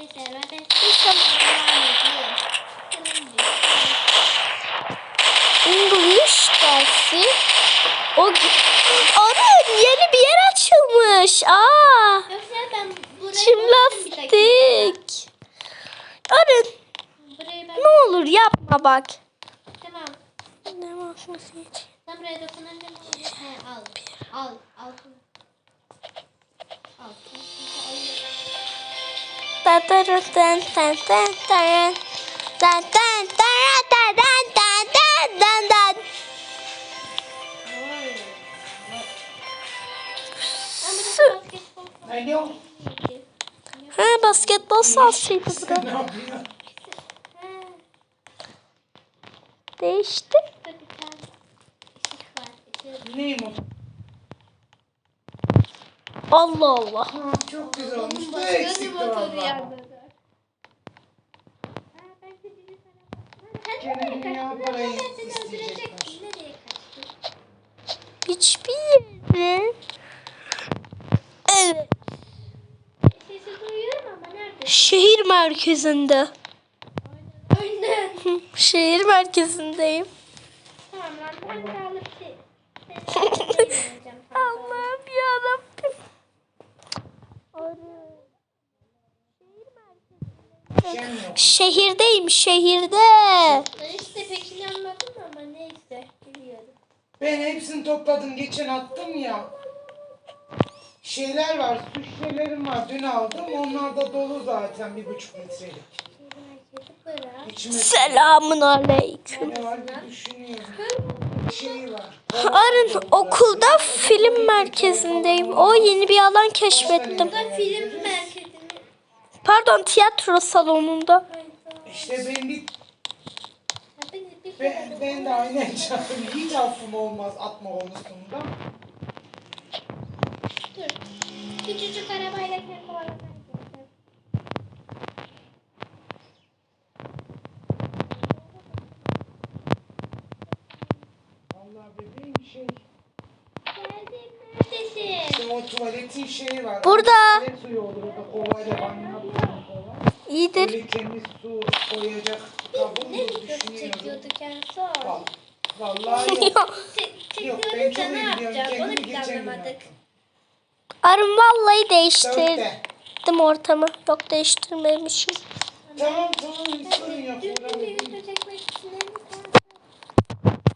Arkadaşlar ben İngiliz dersi. O Ana yeni bir yer açılmış. Aa. Çimlastik. Ana. Ne olur yapma bak. Tamam. Ne var şunu seç. Sen buraya dokununca ne? Al. Al. Al. Al. Ha basketbol sahasıydı burada. Değişti. Neyim o? Allah Allah. Ha, çok güzel olmuş. Ne eksik valla. Gene dünya parayı isteyecekler. Hiçbir yerde. Evet. Şehir merkezinde. Aynen. Şehir merkezindeyim. Tamam lan ben sağlık şey. Şehirdeyim şehirde. Ben işte pek inanmadım ama neyse biliyorum. Ben hepsini topladım. Geçen attım ya. Şeyler var. Su şişelerim var. Dün aldım. Onlar da dolu zaten. Bir buçuk bırak. İçime Selamun aleyküm. ne var bir düşünüyorum. Arın okulda film merkezindeyim. O yeni bir alan keşfettim. Film merkezi? Pardon tiyatro salonunda. İşte ben bir ben, ben, de aynen canım. Hiç affım olmaz atma konusunda. Dur. Küçücük arabayla kendi kovalamaya gidiyorum. Vallahi bebeğim şey. Geldim neredesin? İşte o tuvaletin şeyi var. Burada. Tuvalet suyu olur orada kovayla banyo. İyidir. Böyle temiz su koyacak kabı Ne videosu çekiyorduk en son? Val- Vallahi yok. Çek, Yok, ben çok ne yapacağız? Onu biz anlamadık. Arın vallahi değiştirdim ortamı. Yok değiştirmemişim. Tamam tamam sorun yok.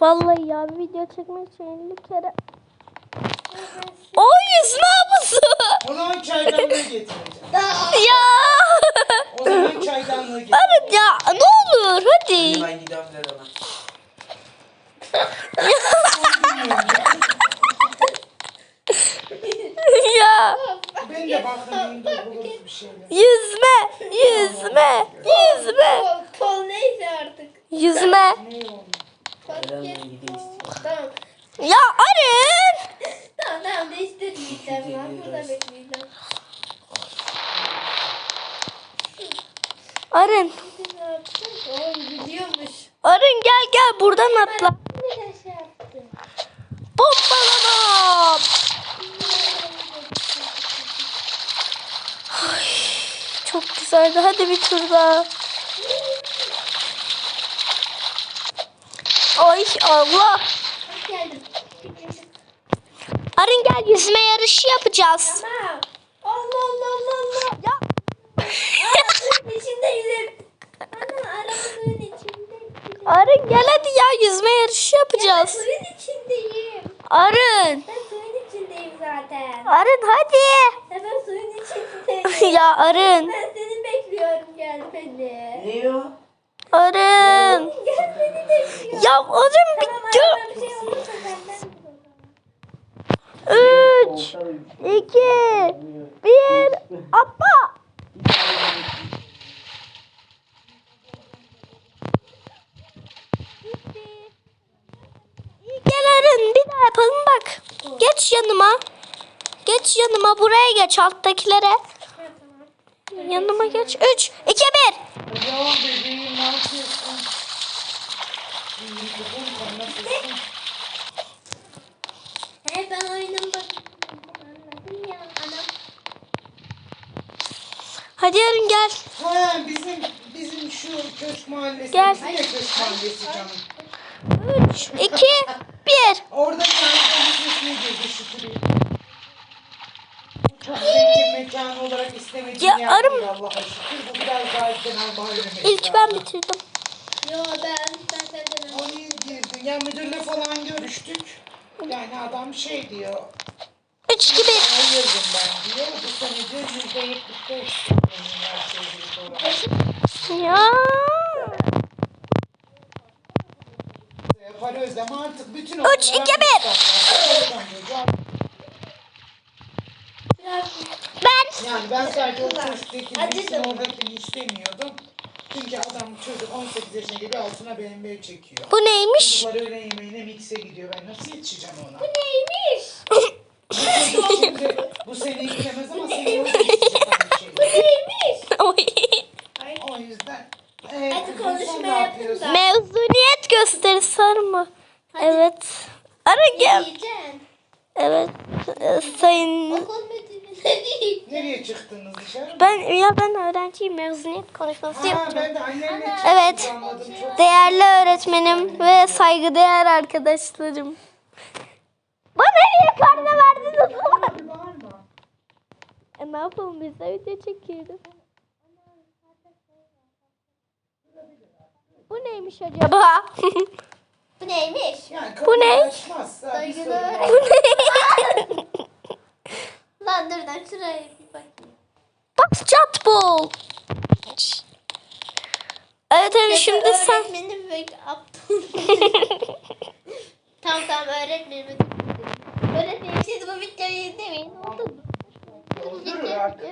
Vallahi ya bir video çekmek için 50 kere. O yüzme havuzu. O zaman çaydanlığı getireceğim. ya. O zaman çaydanlığı getireceğim. Arın ya ne olur hadi. Ben gidiyorum ona. ya. Ben de bakayım da buluruz bir şeyler. Yüzme. Yüzme. Yüzme. Kol, kol neyse artık. Yüzme. Ne oldu? Eren ben gideyim istiyorum. Tamam. Ya Arın. Tamam tamam değiştirmeyeceğim ben. Burada bekleyeceğim. Arın. Ne yaptın? Oğlum gidiyormuş. Buradan atla. Bombalama. Çok güzeldi. Hadi bir tur daha. Ay Allah. Arın gel yüzme yarışı yapacağız. Tamam. Allah Allah Allah Allah. Ya. Aa, suyun içindeyim. Ana araba suyun içinde. Arın gel hadi ya yüzme yarışı Ya ben yapacağız. suyun içindeyim. Arın. Ben suyun içindeyim zaten. Arın hadi. Ya ben suyun içindeyim. ya Arın. Ben seni bekliyorum gel beni. Ne o? Arın. Gel seni bekliyorum. Ya Arın bir Tamam bir şey olursa benden dur. Üç, iki, bir, atla. Geç yanıma. Geç yanıma. Buraya geç alttakilere. Yanıma geç. 3, 2, 1. Hadi yarın gel. Ha, bizim bizim şu köşk mahallesi. Gel. Hayır köşk mahallesi canım. 3, 2, 1. Orada kendi sesine girdi Şükrü. Çok zengin mekanı olarak istemediğim Ya, yer arım- Allah'a şükür. Bu biraz daha genel bahane İlk ben bitirdim. Yo ben ben senden önce. O iyi girdin. Ya müdürle falan görüştük. Yani adam şey diyor. 3, 2, 1. Ayırdım ben diyor. Bu sene diyor yüzde yetmiş beş. Ya. Para ödeme artık bütün Üç, iki, bir. Ben. Yani ben sadece o bizim canım. oradakini istemiyordum. Çünkü adam çocuk 18 yaşına geliyor altına BMW çekiyor. Bu neymiş? Çocuklar öğle yemeğine mikse gidiyor. Ben nasıl yetişeceğim ona? neymiş? Bu çocuk şimdi bu sene gidemez ama seneye o da yetişecek aynı şey. Neymiş? Oy. Ay. O yüzden. Ee, Hadi kızım, konuşma sen ne yapın yapıyorsun? da. Mezuniyet gösterisi var mı? Evet. Ara gel. Yiyeceksin. Evet. Sayın Okul müdürü ne diyeceksin? Nereye çıktınız dışarı? ben ya ben öğrenciyim mezuniyet konuşması Ha yapacağım. ben de annenle Evet. çıktım, anladım. Çok Değerli öğretmenim ve saygıdeğer arkadaşlarım. Bana niye karne verdiniz? var mı? e ne yapalım biz de video çekiyoruz. Bu neymiş acaba? Bu neymiş? Yani Bu ne? sorun öğretmen. olmaz. Lan dur lan şuraya bir bakayım. Basketbol. Evet evet şimdi sen Öğretmenim ve aptal. tamam tamam öğretmenim. Öğretmenim siz bu videoyu izlemeyin. Oldu mu? Artık.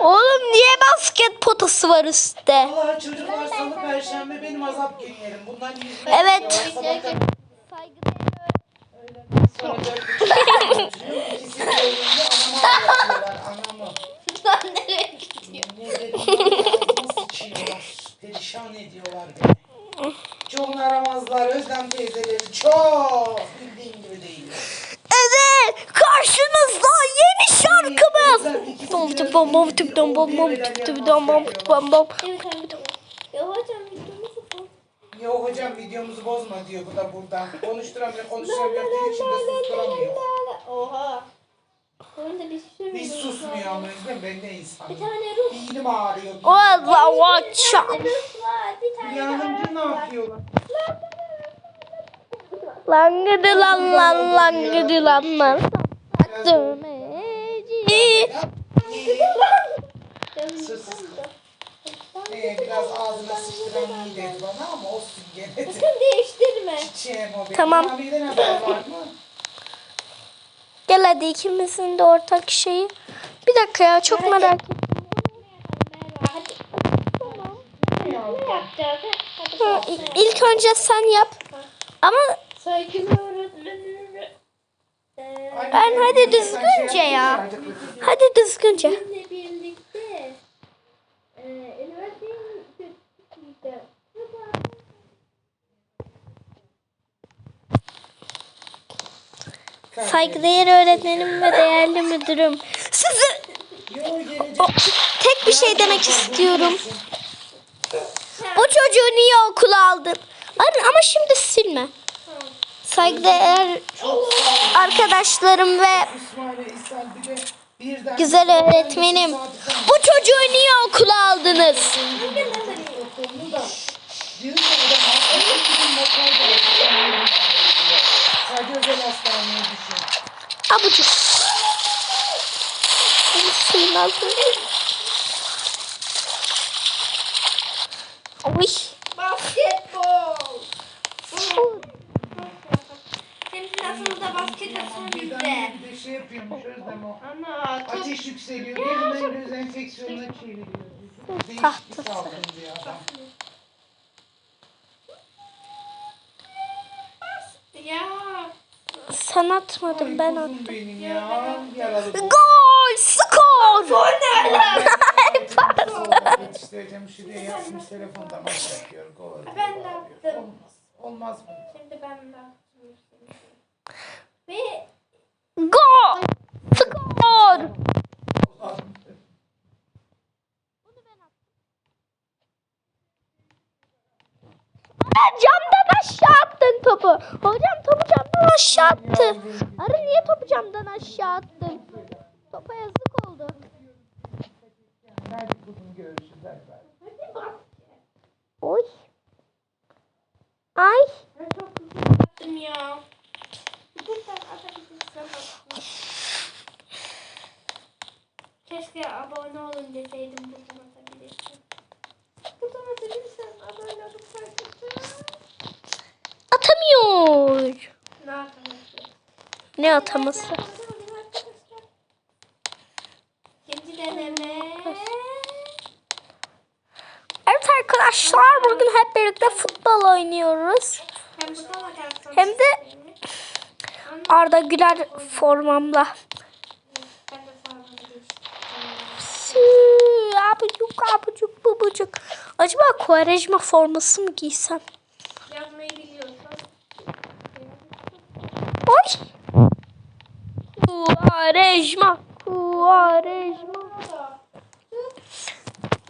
Oğlum niye basket potası var üstte? Allah çocuklar salı perşembe benim azap günlerim. Bundan yüzme Evet. Perişan ediyorlar beni. Çok aramazlar Özlem teyzeleri. Çok. Bildiğin gibi değil. Evet karşınızda yeni şarkımız. Bom tüp bom bom tüp dom bom bom tüp tüp dom bom tüp bom bom. Evet hocam. Ya hocam videomuzu bu. Yok hocam videomuzu bozma diyor bu da buradan. Konuşturamıyor, konuşturamıyor. Dil içinde susturamıyor. Oha. Sürü Hiç susmuyor ama Özlem ben de insan. Bir tane Rus. Dilim ağrıyor. Tane de Yardımcı ne yapıyorlar? Langıdı lan lan langıdı lan lan. Döneci. Sus. Ee, biraz ağzına sıçtıran iyi dedi bana ama olsun gene de. Sakın değiştirme. Çiçeğim o benim. Tamam. Abiden haber var mı? Gel hadi ikimizin de ortak şeyi. Bir dakika ya çok merak ettim. Hadi. Ne yapacağız? Hadi Ha, bakalım. i- İlk önce sen yap. Ama öğretmenim. Ee, Ben hadi düzgünce ya. hadi düzgünce. Bizle birlikte e, üniversitenin kötüsüydü. Saygıdeğer öğretmenim ve değerli müdürüm. Size o, tek bir şey demek istiyorum. O çocuğu niye okula aldın? Ama şimdi silme. Saygıdeğer arkadaşlarım ve güzel öğretmenim. Bu çocuğu niye okula aldınız? Abucuk. Suyun altında. Oy. Basketbol. Hem nasıl da basket atsın Bir bizde. bir şey yapıyormuş Özlem o. Ana top Ateş yükseliyor. Yerinden göz enfeksiyonuna çeviriyor. Değişik bir salgın adam. ya. Sen atmadın ben attım. ya. Gol! Skor! Yetiştireceğim şuraya yapmış telefonda maç yapıyor. Gol. Ben de attım. Olmaz. Olmaz mı? Şimdi ben de atmıştım. Ve Gol! Attı. Arı niye topu camdan aşağı attın? Topa yazık oldu. Oy. Ay. Ya. Keşke abone olun deseydim buradan atabilirsin. Buradan atabilirsen abone olup farklı. Atamıyor. Ne ataması? Evet arkadaşlar bugün hep birlikte futbol oynuyoruz. Hem de Arda Güler formamla. Abucuk abucuk bubucuk. Acaba Quaresma forması mı giysem? Quaresma. Quaresma.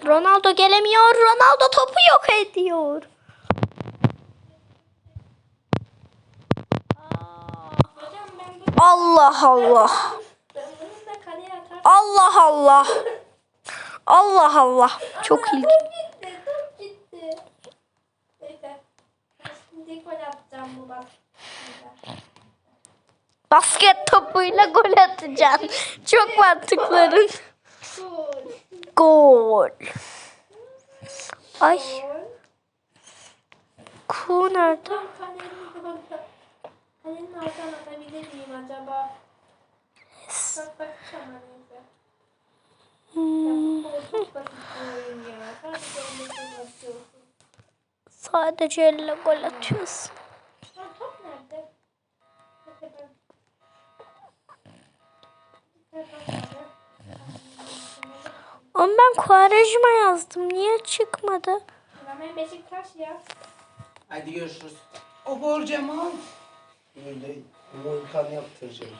Ronaldo gelemiyor. Ronaldo topu yok ediyor. Allah Allah. Allah Allah. Allah Allah. Çok ilginç. Top gitti, top gitti. Neyse. Ben Şimdi gol atacağım bu basketbolda. Basket topuyla atacaksın. Çok mantıkların. Gol. Ay. Ku nerede? Hmm. Sadece elle gol atıyorsun. Ama ben Quaresma yazdım. Niye çıkmadı? Hemen Beşiktaş yaz. Hadi görüşürüz. O borcamı al. Öyle Volkan yaptıracağım.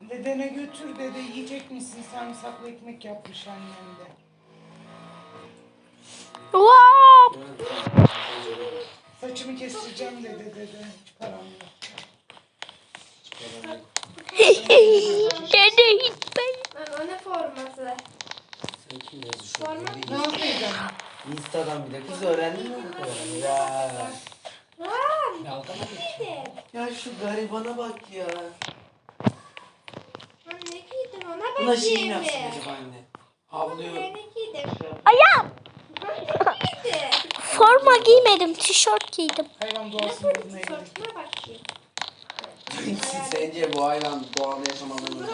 Dedene götür dede yiyecek misin? Sarımsaklı ekmek yapmış annem de. Wow! Saçımı kestireceğim dede dede. Hiç param yok. Dede hiç ben. O ne forması? Sen kim? Ne yapacağım? Insta'dan bir de kız öğrendin mi bu kadar? Ya. Lan! Dalga mı. Ya şu garibana bak ya. Lan ne giydin ona Buna şey mi bakayım yapsın bir. acaba anne? Havlıyor. Ne giydin? Ayağım. Lan ne giydin? Forma giymedim. Tişört giydim. Hayvan Ne doğasını koydun bulmaya gidiyor. tişörtüne bakayım. Sence bu hayvan doğal yaşam alanı mı?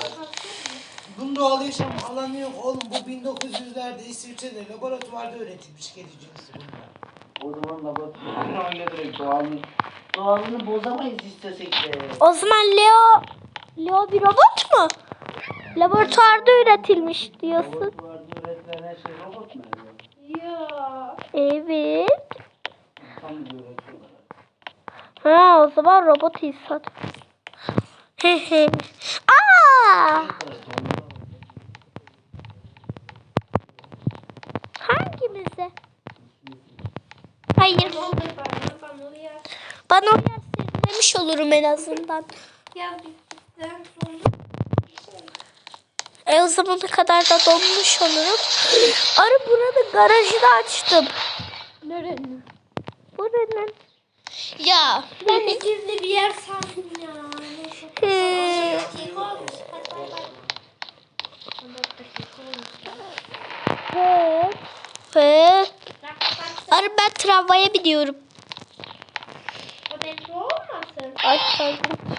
Bunun doğal yaşam alanı yok oğlum. Bu 1900'lerde İsviçre'de laboratuvarda üretilmiş kedi cinsi bunlar. O zaman laboratuvarına öyle direkt doğalını, doğalını bozamayız istesek de. O zaman Leo Leo bir robot mu? Laboratuvarda üretilmiş diyorsun. Laboratuvarda üretilen her şey robot mu? Ya. Evet. Tam üretiyorlar. Ha o zaman robot insan. Aa! Hangimize? Hayır. Bana? Uyar serinlemiş olurum en azından. Ya bittikten sonra E o zamana kadar da donmuş olurum. Arı burada garajı da açtım. Nerenin? Buranın. Ya ben de gizli bir yer sandım ya. He. Dakika olmuş. Hadi bay bay. 14 dakika olmuş ya. He. He. Bak bak. Arı ben tramvaya biniyorum. Ay pardon.